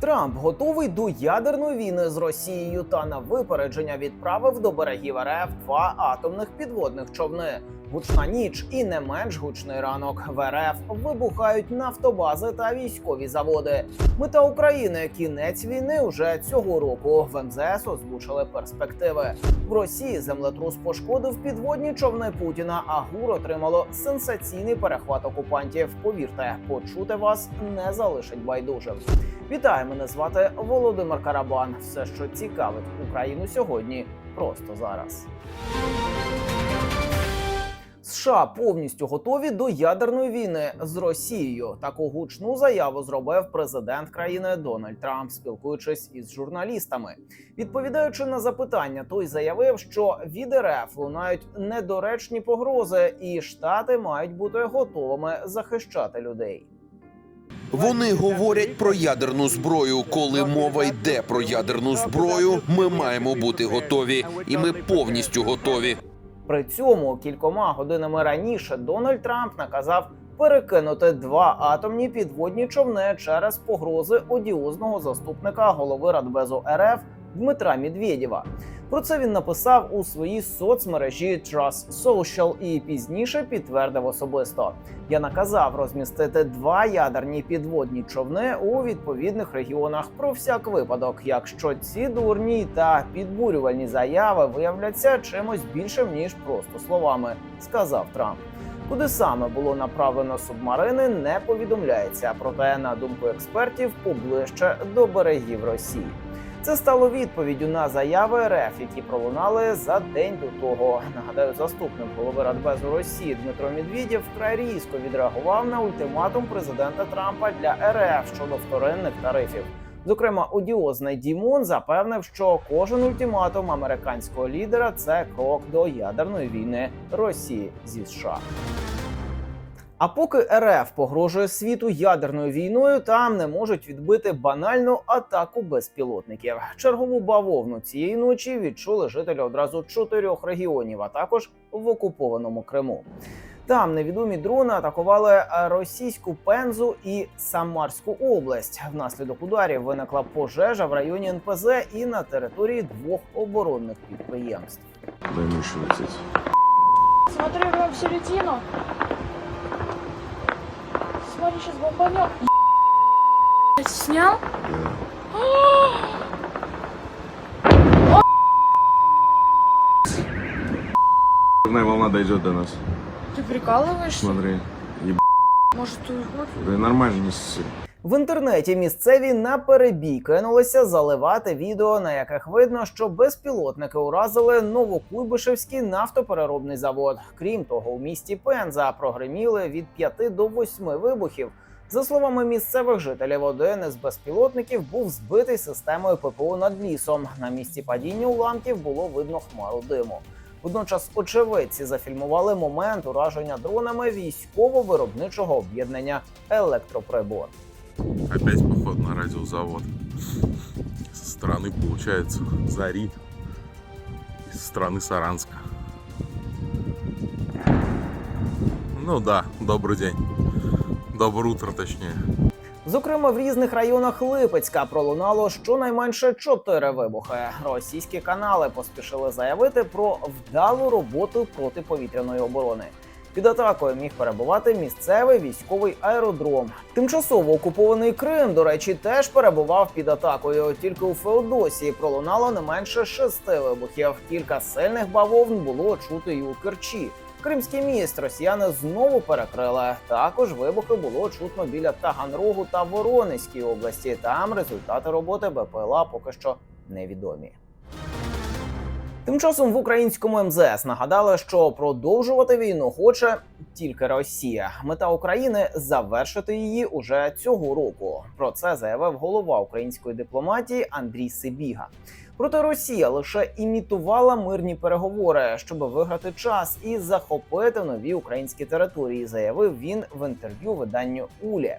Трамп готовий до ядерної війни з Росією та на випередження відправив до берегів РФ два атомних підводних човни. Гучна ніч і не менш гучний ранок. В РФ вибухають нафтобази та військові заводи. Мета України кінець війни уже цього року. В МЗС озвучили перспективи. В Росії землетрус пошкодив підводні човни Путіна. А ГУР отримало сенсаційний перехват окупантів. Повірте, почути вас не залишить байдужим. Вітаю, мене звати Володимир Карабан. Все, що цікавить Україну сьогодні, просто зараз. США повністю готові до ядерної війни з Росією. Таку гучну заяву зробив президент країни Дональд Трамп, спілкуючись із журналістами. Відповідаючи на запитання, той заявив, що від РФ лунають недоречні погрози, і штати мають бути готовими захищати людей. Вони говорять про ядерну зброю. Коли мова йде про ядерну зброю, ми маємо бути готові, і ми повністю готові. При цьому кількома годинами раніше Дональд Трамп наказав перекинути два атомні підводні човни через погрози одіозного заступника голови Радбезу РФ Дмитра Медведєва. Про це він написав у своїй соцмережі Trust Social і пізніше підтвердив особисто. Я наказав розмістити два ядерні підводні човни у відповідних регіонах про всяк випадок, якщо ці дурні та підбурювальні заяви виявляться чимось більшим ніж просто словами, сказав Трамп. Куди саме було направлено субмарини, не повідомляється. Проте, на думку експертів, поближче до берегів Росії. Це стало відповіддю на заяви РФ, які пролунали за день до того. Нагадаю, заступник голови Радбезу Росії Дмитро Медведєв вкрай різко відреагував на ультиматум президента Трампа для РФ щодо вторинних тарифів. Зокрема, одіозний Дімон запевнив, що кожен ультиматум американського лідера це крок до ядерної війни Росії зі США. А поки РФ погрожує світу ядерною війною, там не можуть відбити банальну атаку безпілотників. Чергову бавовну цієї ночі відчули жителі одразу чотирьох регіонів, а також в окупованому Криму. Там невідомі дрони атакували російську пензу і Самарську область. Внаслідок ударів виникла пожежа в районі НПЗ і на території двох оборонних підприємств. Дай. Смотри прям в середину. Смотри, сейчас бомбанет. Снял? Да. Взрывная волна дойдет до нас. Ты прикалываешься? Смотри. Еб... Может, уйдет? Да нормально, не ссы. В інтернеті місцеві на перебій кинулися заливати відео, на яких видно, що безпілотники уразили Новокуйбишевський нафтопереробний завод. Крім того, у місті Пенза прогреміли від 5 до 8 вибухів. За словами місцевих жителів, один із безпілотників був збитий системою ППО над лісом. На місці падіння уламків було видно хмару диму. Водночас очевидці зафільмували момент ураження дронами військово-виробничого об'єднання Електроприбор. Опять поход на радиозавод. Со стороны, получается, Зари. Со стороны Саранска. Ну да, добрый день. Доброе утро, точнее. Зокрема, в різних районах Липецька пролунало щонайменше чотири вибухи. Російські канали поспішили заявити про вдалу роботу протиповітряної оборони. Під атакою міг перебувати місцевий військовий аеродром. Тимчасово окупований Крим, до речі, теж перебував під атакою. Тільки у Феодосії пролунало не менше шести вибухів. Кілька сильних бавовн було чути й у Керчі. Кримський міст росіяни знову перекрили. Також вибухи було чутно біля Таганрогу та Воронезькій області. Там результати роботи БПЛА поки що невідомі. Тим часом в українському МЗС нагадали, що продовжувати війну хоче тільки Росія. Мета України завершити її уже цього року. Про це заявив голова української дипломатії Андрій Сибіга. Проте Росія лише імітувала мирні переговори, щоб виграти час і захопити нові українські території, заявив він в інтерв'ю виданню Улі.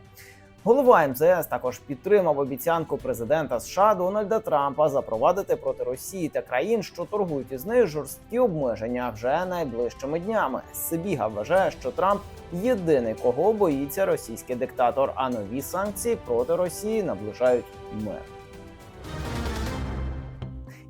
Голова МЗС також підтримав обіцянку президента США Дональда Трампа запровадити проти Росії та країн, що торгують із нею жорсткі обмеження вже найближчими днями. Сибіга вважає, що Трамп єдиний, кого боїться російський диктатор, а нові санкції проти Росії наближають мир.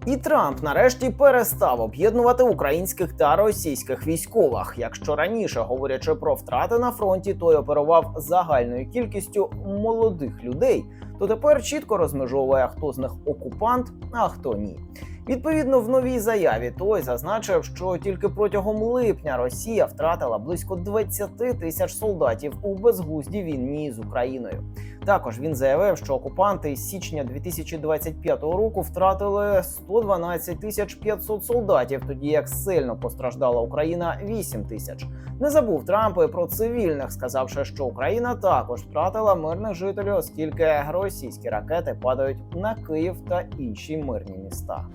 І Трамп нарешті перестав об'єднувати українських та російських військових. Якщо раніше, говорячи про втрати на фронті, той оперував загальною кількістю молодих людей, то тепер чітко розмежовує, хто з них окупант, а хто ні. Відповідно, в новій заяві той зазначив, що тільки протягом липня Росія втратила близько 20 тисяч солдатів у безглуздій війні з Україною. Також він заявив, що окупанти з січня 2025 року втратили 112 тисяч 500 солдатів, тоді як сильно постраждала Україна 8 тисяч. Не забув Трамп і про цивільних, сказавши, що Україна також втратила мирних жителів, оскільки російські ракети падають на Київ та інші мирні міста.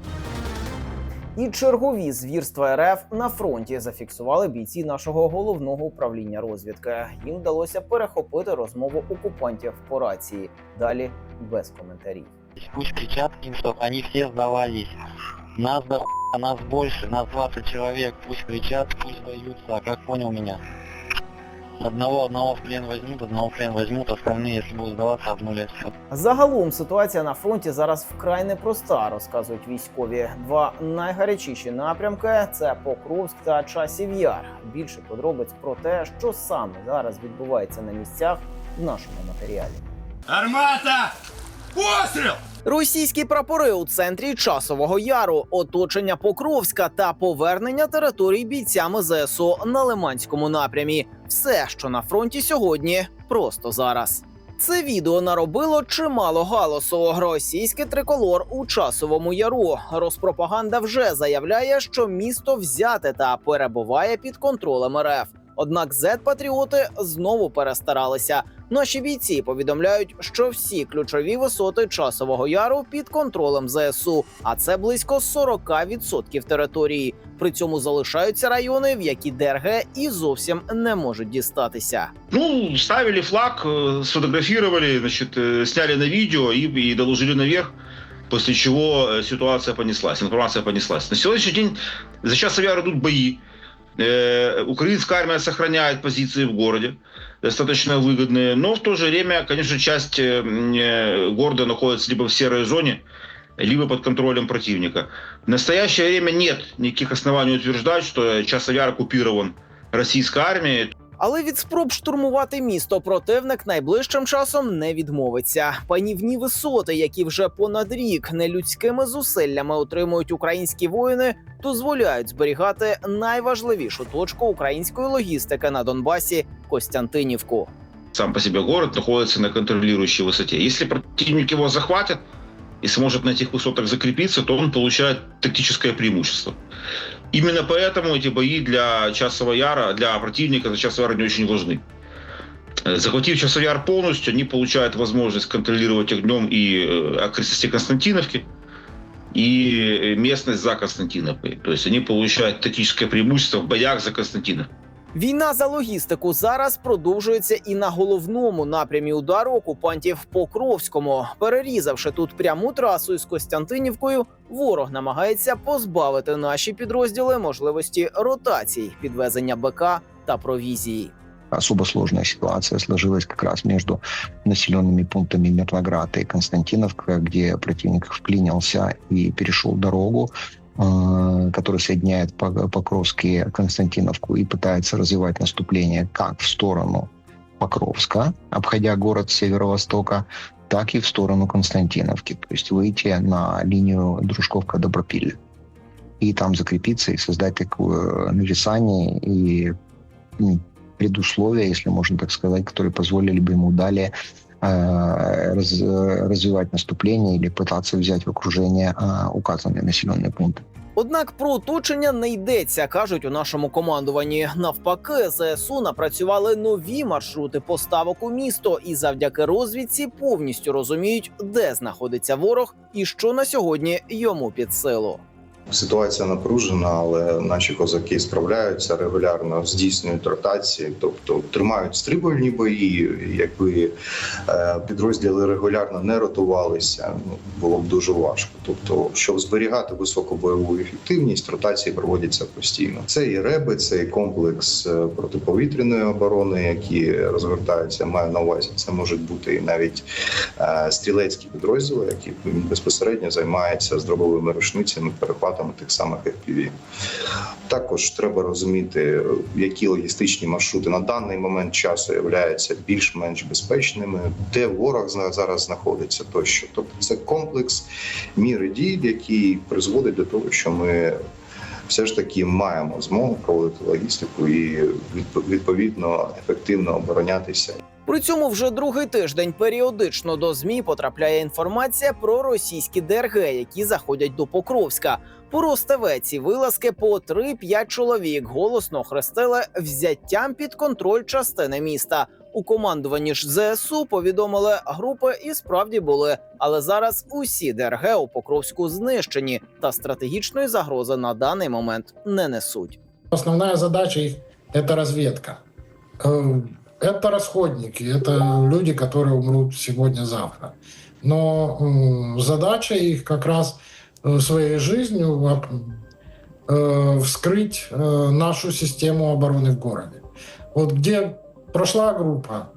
І чергові звірства РФ на фронті зафіксували бійці нашого головного управління розвідки. Їм вдалося перехопити розмову окупантів по рації. Далі без коментарів. Пусть кричат им, чтоб они все. Нас до нас больше, нас 20 человек. Пусть кричат, пусть сдаются. Как понял меня? Одного, одного в плен возьмут, одного в плен возьмут, остальные, если будут сдаваться, обнулят все. Загалом ситуація на фронті зараз вкрай непроста, розказують військові. Два найгарячіші напрямки це Покровськ та Часів Яр. Більше подробиць про те, що саме зараз відбувається на місцях в нашому матеріалі. Армата! Постріл! Російські прапори у центрі часового яру, оточення Покровська та повернення територій бійцями ЗСУ на Лиманському напрямі. Все, що на фронті сьогодні, просто зараз. Це відео наробило чимало галасу. Російський триколор у часовому яру. Розпропаганда вже заявляє, що місто взяте та перебуває під контролем РФ. Однак зет-патріоти знову перестаралися. Наші бійці повідомляють, що всі ключові висоти часового яру під контролем ЗСУ, а це близько 40% території. При цьому залишаються райони, в які ДРГ і зовсім не можуть дістатися. Ну, ставили флаг, э, сфотографировали, значит, э, сняли на видео и, и доложили наверх, после чего э, ситуация понеслась, информация понеслась. На сегодняшний день за час яр идут бои. Э, Украинская армия сохраняет позиции в городе, достаточно выгодные, но в то же время, конечно, часть э, м, э, города находится либо в серой зоне, либо под контролем противника. В настоящее время нет никаких оснований утверждать, что Часовяр оккупирован российской армией. Але від спроб штурмувати місто противник найближчим часом не відмовиться. Панівні висоти, які вже понад рік нелюдськими зусиллями отримують українські воїни, дозволяють зберігати найважливішу точку української логістики на Донбасі Костянтинівку. сам по себе город находится на контролирующей высоте. Если противник его захватит и сможет на этих высотах закрепиться, то он получает тактическое преимущество. Именно поэтому эти бои для Часового Яра, для противника за Часового Яра не очень важны. Э, Захватив Часовой Яр полностью, они получают возможность контролировать огнем и э, окрестности Константиновки, и э, местность за Константиновкой. То есть они получают тактическое преимущество в боях за Константиновку. Війна за логістику зараз продовжується і на головному напрямі удару окупантів Покровському. Перерізавши тут пряму трасу із Костянтинівкою, ворог намагається позбавити наші підрозділи можливості ротацій, підвезення БК та провізії. особо сложная ситуация сложилась как раз между населенными пунктами Мирноград и Константиновка, где противник вклинился и перешел дорогу, э, которая соединяет Пок- Покровск и Константиновку, и пытается развивать наступление как в сторону Покровска, обходя город с северо-востока, так и в сторону Константиновки, то есть выйти на линию Дружковка-Добропилля. И там закрепиться и создать такое нависание и предусловия, если можно так сказать, которые позволили бы ему далее раз- э, развивать наступление или пытаться взять в окружение э, указанные населенные пункты. Однак про оточення не йдеться, кажуть у нашому командуванні. Навпаки, ЗСУ напрацювали нові маршрути поставок у місто, і завдяки розвідці повністю розуміють, де знаходиться ворог і що на сьогодні йому під силу. Ситуація напружена, але наші козаки справляються регулярно, здійснюють ротації, тобто тримають стримувальні бої. Якби е, підрозділи регулярно не ротувалися, ну, було б дуже важко. Тобто, щоб зберігати високу бойову ефективність, ротації проводяться постійно. Це і реби, це і комплекс е, протиповітряної оборони, які розгортаються. Маю на увазі. Це можуть бути і навіть е, стрілецькі підрозділи, які безпосередньо займаються з дробовими рушницями, перехватами тих самих FPV. Також треба розуміти, які логістичні маршрути на даний момент часу являються більш-менш безпечними, де ворог зараз знаходиться тощо. Тобто це комплекс міри дій, який призводить до того, що ми все ж таки маємо змогу проводити логістику і відповідно ефективно оборонятися. При цьому вже другий тиждень періодично до змі потрапляє інформація про російські ДРГ, які заходять до Покровська. По ці вилазки по 3-5 чоловік голосно хрестили взяттям під контроль частини міста. У командуванні ж ЗСУ повідомили, групи і справді були, але зараз усі ДРГ у Покровську знищені та стратегічної загрози на даний момент не несуть. Основная задача их – это разведка. Это расходники, это люди, которые умрут сегодня-завтра. Но задача их как раз э, своей жизнью э, вскрыть э, нашу систему обороны в городе. Вот где прошла группа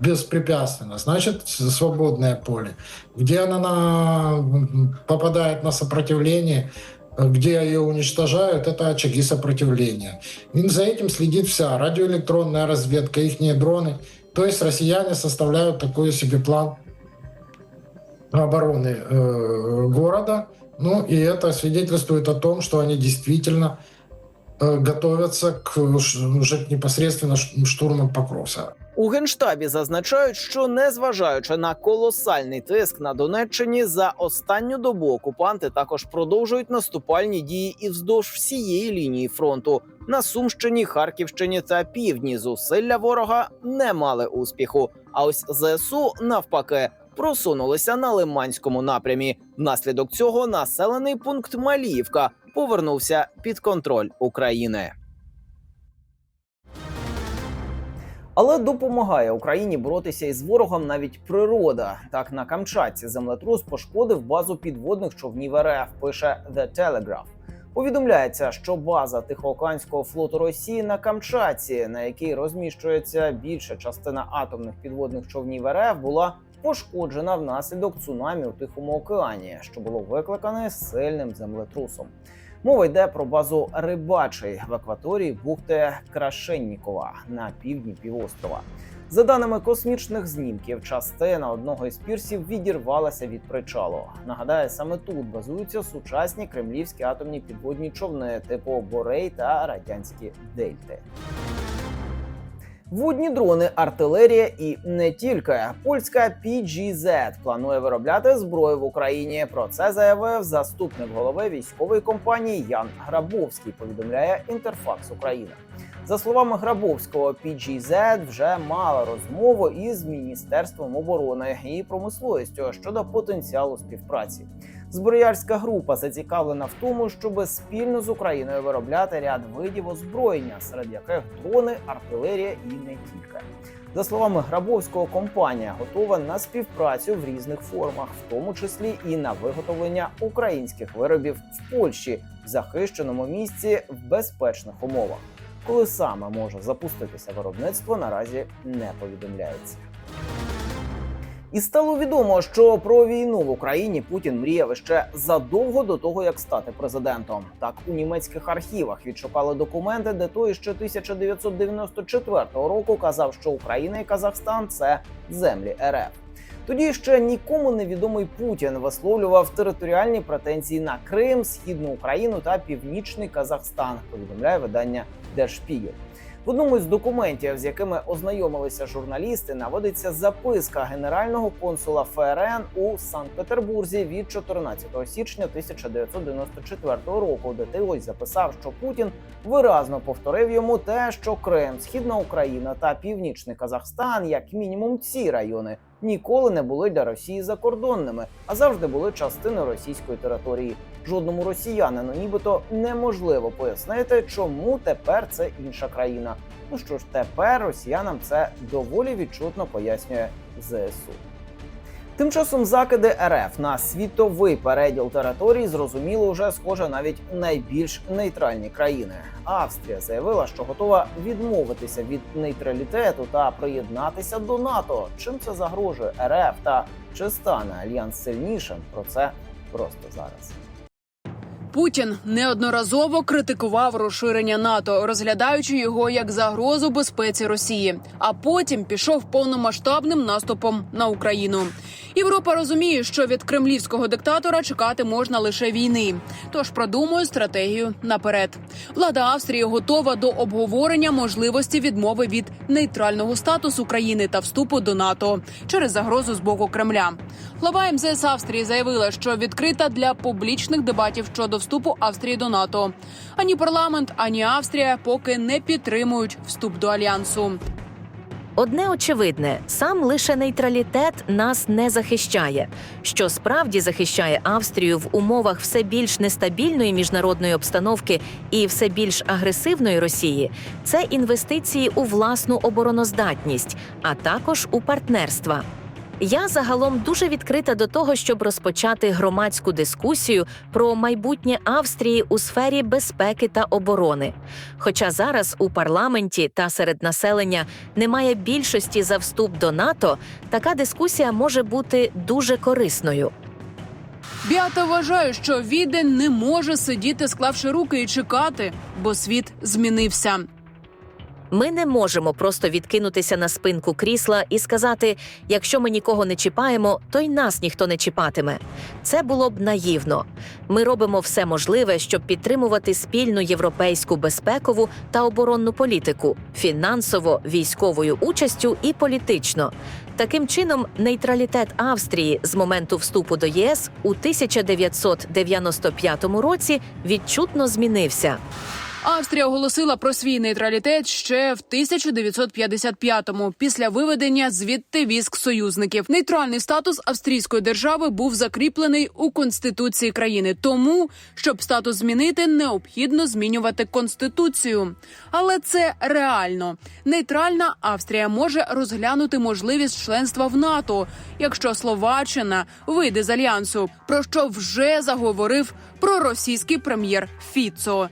беспрепятственно, значит свободное поле. Где она на- попадает на сопротивление, где ее уничтожают, это очаги сопротивления. И за этим следит вся радиоэлектронная разведка, их дроны. То есть россияне составляют такой себе план обороны э, города. Ну и это свидетельствует о том, что они действительно готовятся к, ш- уже к непосредственно штурму Покровска. У генштабі зазначають, що незважаючи на колосальний тиск на Донеччині, за останню добу окупанти також продовжують наступальні дії і вздовж всієї лінії фронту. На Сумщині, Харківщині та півдні зусилля ворога не мали успіху. А ось ЗСУ навпаки просунулися на Лиманському напрямі. Внаслідок цього населений пункт Маліївка повернувся під контроль України. Але допомагає Україні боротися із ворогом навіть природа. Так на Камчатці землетрус пошкодив базу підводних човнів РФ. Пише The Telegraph. Повідомляється, що база Тихоокеанського флоту Росії на Камчатці, на якій розміщується більша частина атомних підводних човнів РФ, була пошкоджена внаслідок цунамі у Тихому океані, що було викликане сильним землетрусом. Мова йде про базу Рибачий в акваторії бухти Крашеннікова на півдні півострова. За даними космічних знімків, частина одного із пірсів відірвалася від причалу. Нагадаю, саме тут базуються сучасні кремлівські атомні підводні човни типу Борей та радянські Дельти. Водні дрони, артилерія і не тільки польська PGZ планує виробляти зброю в Україні. Про це заявив заступник голови військової компанії Ян Грабовський. Повідомляє Інтерфакс Україна. За словами Грабовського, PGZ вже мала розмову із міністерством оборони і промисловістю щодо потенціалу співпраці. Зброярська група зацікавлена в тому, щоб спільно з Україною виробляти ряд видів озброєння, серед яких дрони, артилерія і не тільки. За словами Грабовського, компанія готова на співпрацю в різних формах, в тому числі і на виготовлення українських виробів в Польщі в захищеному місці в безпечних умовах. Коли саме може запуститися виробництво, наразі не повідомляється. І стало відомо, що про війну в Україні Путін мріяв ще задовго до того, як стати президентом. Так у німецьких архівах відшукали документи, де той ще 1994 року казав, що Україна і Казахстан це землі РФ. Тоді ще нікому невідомий Путін висловлював територіальні претензії на Крим, східну Україну та північний Казахстан. Повідомляє видання Der. В одному з документів, з якими ознайомилися журналісти, наводиться записка генерального консула ФРН у Санкт-Петербурзі від 14 січня 1994 року, де той ось записав, що Путін виразно повторив йому те, що Крим, Східна Україна та Північний Казахстан, як мінімум, ці райони ніколи не були для Росії закордонними, а завжди були частиною російської території. Жодному росіянину, нібито неможливо пояснити, чому тепер це інша країна. Ну що ж, тепер росіянам це доволі відчутно пояснює ЗСУ. Тим часом закиди РФ на світовий переділ території зрозуміло вже схоже навіть найбільш нейтральні країни. Австрія заявила, що готова відмовитися від нейтралітету та приєднатися до НАТО. Чим це загрожує РФ та чи стане альянс сильнішим? Про це просто зараз. Путін неодноразово критикував розширення НАТО, розглядаючи його як загрозу безпеці Росії. А потім пішов повномасштабним наступом на Україну. Європа розуміє, що від кремлівського диктатора чекати можна лише війни. Тож продумує стратегію наперед. Влада Австрії готова до обговорення можливості відмови від нейтрального статусу країни та вступу до НАТО через загрозу з боку Кремля. Глава МЗС Австрії заявила, що відкрита для публічних дебатів щодо вступу Австрії до НАТО. Ані парламент, ані Австрія поки не підтримують вступ до альянсу. Одне очевидне, сам лише нейтралітет нас не захищає. Що справді захищає Австрію в умовах все більш нестабільної міжнародної обстановки і все більш агресивної Росії, це інвестиції у власну обороноздатність, а також у партнерства. Я загалом дуже відкрита до того, щоб розпочати громадську дискусію про майбутнє Австрії у сфері безпеки та оборони. Хоча зараз у парламенті та серед населення немає більшості за вступ до НАТО, така дискусія може бути дуже корисною. Біата вважає, що Віден не може сидіти, склавши руки і чекати, бо світ змінився. Ми не можемо просто відкинутися на спинку крісла і сказати: якщо ми нікого не чіпаємо, то й нас ніхто не чіпатиме. Це було б наївно. Ми робимо все можливе, щоб підтримувати спільну європейську безпекову та оборонну політику, фінансово, військовою участю і політично. Таким чином, нейтралітет Австрії з моменту вступу до ЄС у 1995 році відчутно змінився. Австрія оголосила про свій нейтралітет ще в 1955-му, після виведення звідти військ союзників. Нейтральний статус австрійської держави був закріплений у конституції країни. Тому, щоб статус змінити, необхідно змінювати конституцію. Але це реально. Нейтральна Австрія може розглянути можливість членства в НАТО, якщо Словаччина вийде з альянсу, про що вже заговорив проросійський прем'єр Фіцо.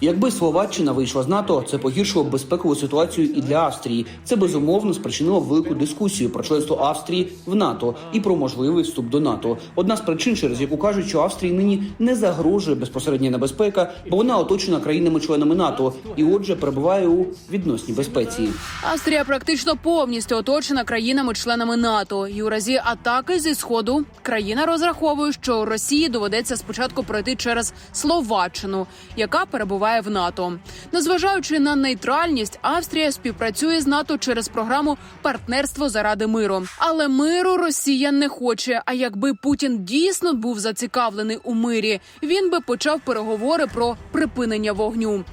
Якби Словаччина вийшла з НАТО, це погіршило б безпекову ситуацію і для Австрії. Це безумовно спричинило велику дискусію про членство Австрії в НАТО і про можливий вступ до НАТО. Одна з причин, через яку кажуть, що Австрії нині не загрожує безпосередня небезпека, бо вона оточена країнами-членами НАТО і, отже, перебуває у відносній безпеці. Австрія практично повністю оточена країнами-членами НАТО. І у разі атаки зі сходу країна розраховує, що Росії доведеться спочатку пройти через Словаччину, яка перебуває в НАТО. Незважаючи на нейтральність, Австрія співпрацює з НАТО через програму партнерство заради миру. Але миру Росія не хоче. А якби Путін дійсно був зацікавлений у мирі, він би почав переговори про припинення вогню.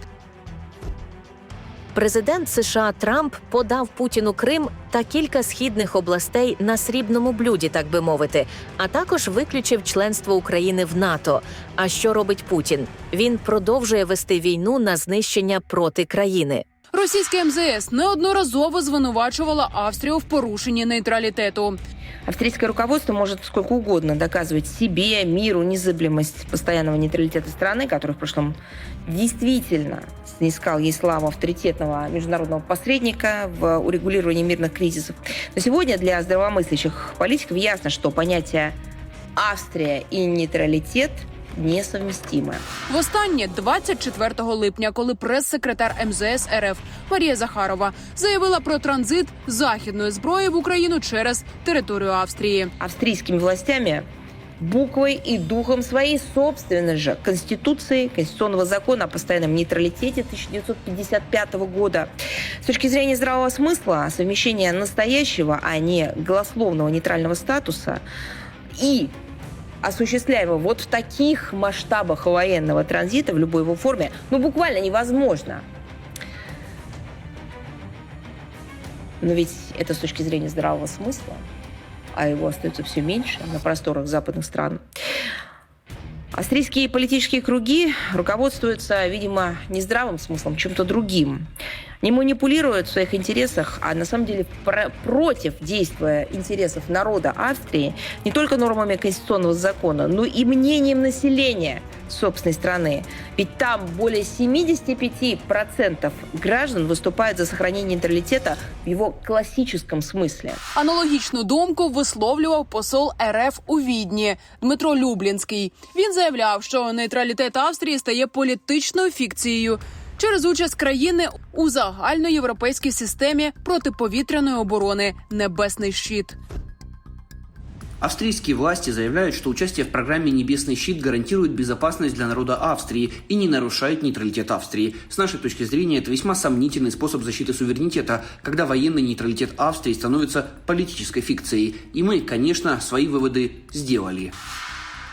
Президент США Трамп подав Путіну Крим та кілька східних областей на срібному блюді, так би мовити, а також виключив членство України в НАТО. А що робить Путін? Він продовжує вести війну на знищення проти країни. Російське МЗС неодноразово звинувачувала Австрію в порушенні нейтралітету. Австрийское руководство может сколько угодно доказывать себе, миру, незыблемость постоянного нейтралитета страны, который в прошлом действительно снискал ей славу авторитетного международного посредника в урегулировании мирных кризисов. Но сегодня для здравомыслящих политиков ясно, что понятие Австрия и нейтралитет несовместимы. Востаннє 24 липня, коли прес-секретар МЗС РФ Марія Захарова заявила про транзит західної зброї в Україну через територію Австрії. Австрийскими властями буквой и духом своей собственной же Конституции, Конституционного закона о постоянном нейтралитете 1955 года. С точки зрения здравого смысла, совмещение настоящего, а не голословного нейтрального статуса и осуществляемого вот в таких масштабах военного транзита в любой его форме, ну буквально невозможно. Но ведь это с точки зрения здравого смысла, а его остается все меньше на просторах западных стран. Австрийские политические круги руководствуются, видимо, не здравым смыслом, чем-то другим. Не манипулируют в своих интересах, а на самом деле про- против действия интересов народа Австрии не только нормами конституционного закона, но и мнением населения собственной страны. Ведь там более 75% граждан выступают за сохранение нейтралитета в его классическом смысле. Аналогічну думку висловлював посол РФ у Відні Дмитро Люблінський. Він заявляв, що нейтралітет Австрії стає політичною фікцією через участь країни у загальноєвропейській системі протиповітряної оборони Небесний щит. Австрийские власти заявляют, что участие в программе «Небесный щит» гарантирует безопасность для народа Австрии и не нарушает нейтралитет Австрии. С нашей точки зрения, это весьма сомнительный способ защиты суверенитета, когда военный нейтралитет Австрии становится политической фикцией. И мы, конечно, свои выводы сделали.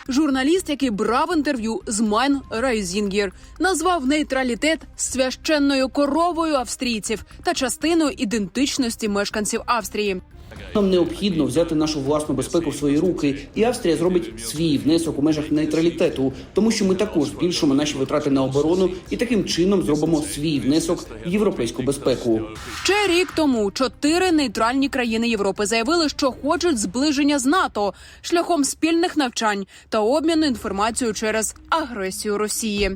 Журналіст, який брав інтерв'ю з Майн Райзінгір, назвав нейтралітет священною коровою австрійців та частиною ідентичності мешканців Австрії. Нам необхідно взяти нашу власну безпеку в свої руки, і Австрія зробить свій внесок у межах нейтралітету, тому що ми також збільшимо наші витрати на оборону і таким чином зробимо свій внесок в європейську безпеку. Ще рік тому чотири нейтральні країни Європи заявили, що хочуть зближення з НАТО шляхом спільних навчань та обміну інформацією через агресію Росії.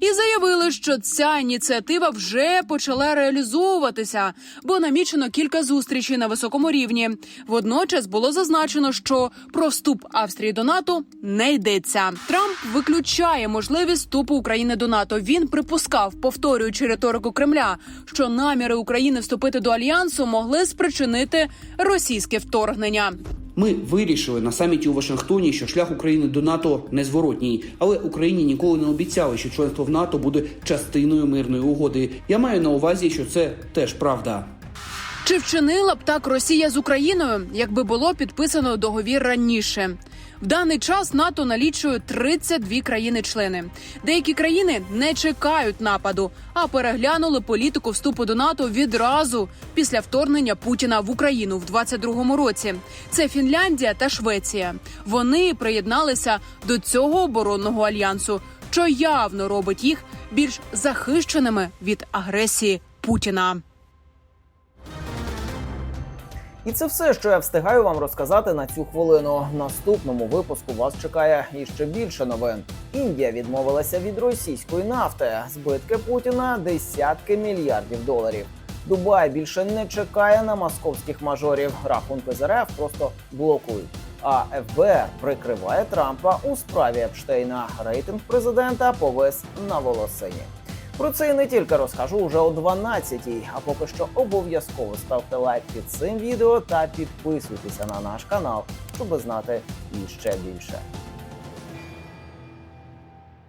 І заявили, що ця ініціатива вже почала реалізовуватися, бо намічено кілька зустрічей на високому рівні. Водночас було зазначено, що про вступ Австрії до НАТО не йдеться. Трамп виключає можливість вступу України до НАТО. Він припускав, повторюючи риторику Кремля, що наміри України вступити до альянсу могли спричинити російське вторгнення. Ми вирішили на саміті у Вашингтоні, що шлях України до НАТО незворотній, але Україні ніколи не обіцяли, що членство в НАТО буде частиною мирної угоди. Я маю на увазі, що це теж правда. Чи вчинила б так Росія з Україною, якби було підписано договір раніше? В даний час НАТО налічує 32 країни-члени. Деякі країни не чекають нападу, а переглянули політику вступу до НАТО відразу після вторгнення Путіна в Україну в 22-му році. Це Фінляндія та Швеція. Вони приєдналися до цього оборонного альянсу, що явно робить їх більш захищеними від агресії Путіна. І це все, що я встигаю вам розказати на цю хвилину. В наступному випуску вас чекає іще більше новин. Індія відмовилася від російської нафти. Збитки Путіна десятки мільярдів доларів. Дубай більше не чекає на московських мажорів. Рахунки з РФ просто блокують. А ФБР прикриває Трампа у справі Епштейна. Рейтинг президента повис на волосині. Про це і не тільки розкажу уже о 12-й, а поки що обов'язково ставте лайк під цим відео та підписуйтеся на наш канал, щоб знати іще більше.